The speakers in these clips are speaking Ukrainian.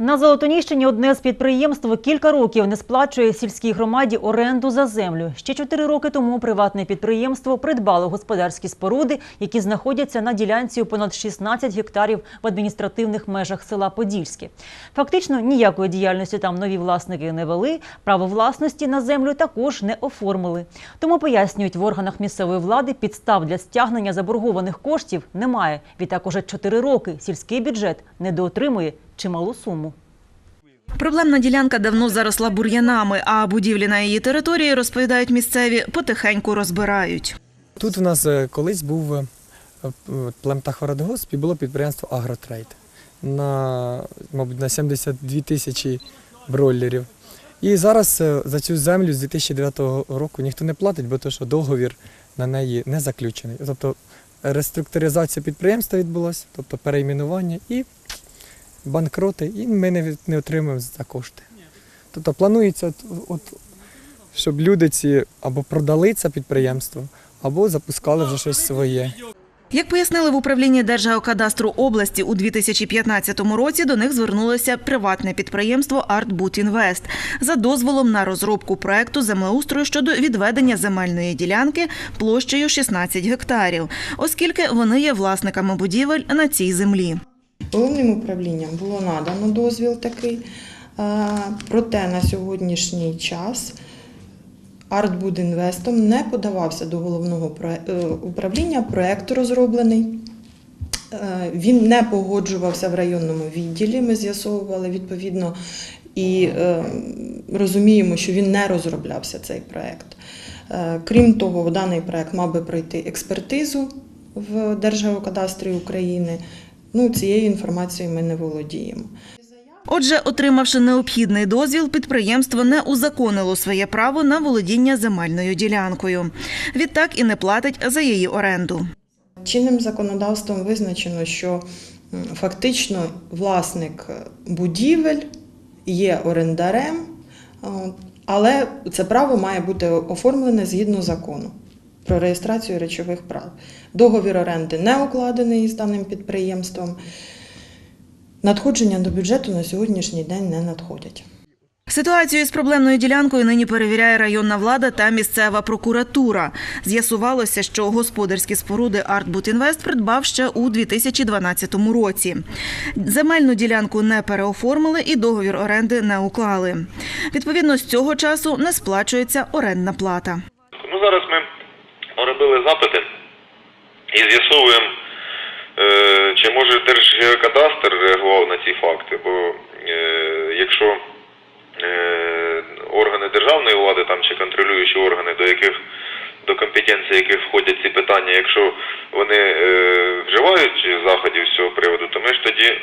На Золотоніщині одне з підприємств кілька років не сплачує сільській громаді оренду за землю. Ще чотири роки тому приватне підприємство придбало господарські споруди, які знаходяться на ділянці у понад 16 гектарів в адміністративних межах села Подільське. Фактично ніякої діяльності там нові власники не вели, право власності на землю також не оформили. Тому пояснюють в органах місцевої влади підстав для стягнення заборгованих коштів немає. Відтак уже чотири роки сільський бюджет недоотримує чималу суму. Проблемна ділянка давно заросла бур'янами, а будівлі на її території, розповідають місцеві, потихеньку розбирають. Тут в нас е, колись був е, племтахородгосп і було підприємство Агротрейд на, мабуть, на 72 тисячі бройлерів. І зараз е, за цю землю з 2009 року ніхто не платить, бо то, що договір на неї не заключений. Тобто реструктуризація підприємства відбулася, тобто перейменування і банкроти, і ми не, не отримуємо за кошти. Тобто планується, от, от, щоб люди ці або продали це підприємство, або запускали вже щось своє. Як пояснили в управлінні Держгеокадастру області, у 2015 році до них звернулося приватне підприємство «Артбудінвест» за дозволом на розробку проекту землеустрою щодо відведення земельної ділянки площею 16 гектарів, оскільки вони є власниками будівель на цій землі. Головним управлінням було надано дозвіл такий, проте на сьогоднішній час Артбудінвестом не подавався до головного е, управління, проєкт розроблений. Е, Він не погоджувався в районному відділі. Ми з'ясовували відповідно і е, розуміємо, що він не розроблявся цей проєкт. Крім того, даний проєкт мав би пройти експертизу в Держгеокадастрі України. Ну, цією інформацією ми не володіємо. Отже, отримавши необхідний дозвіл, підприємство не узаконило своє право на володіння земельною ділянкою. Відтак і не платить за її оренду. Чинним законодавством визначено, що фактично власник е, будівель є орендарем, але це право має бути оформлене згідно закону про реєстрацію речових прав. Договір оренди не укладений з даним підприємством. Надходження до бюджету на сьогоднішній день не надходять. Ситуацію з проблемною ділянкою нині перевіряє районна влада та місцева прокуратура. З'ясувалося, що господарські споруди «Артбудінвест» придбав ще у 2012 році. Земельну ділянку не переоформили і договір оренди не уклали. Відповідно, з цього часу не сплачується орендна плата. Ну, зараз ми робили запити і з'ясовуємо, е, чи може Держгеокадастр реагував на ці факти. Бо е, якщо е, органи державної влади там чи контролюючі органи, до яких до компетенції яких входять ці питання, якщо вони вживають заходів з цього приводу, то ми ж тоді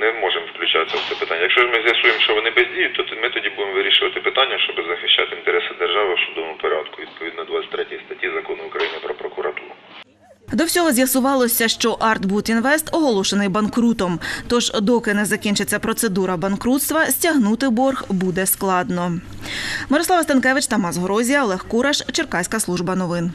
не можемо включатися в це питання. Якщо ж ми з'ясуємо, що вони бездіють, то ми тоді будемо вирішувати питання, щоб захищати інтереси держави в судовому порядку, відповідно 23 статті закону України про прокуратуру. До всього з'ясувалося, що «Артбудінвест» оголошений банкрутом. Тож, доки не закінчиться процедура банкрутства, стягнути борг буде складно. Мирослава Станкевич, Тамас Грозія, Олег Кураш, Черкаська служба новин.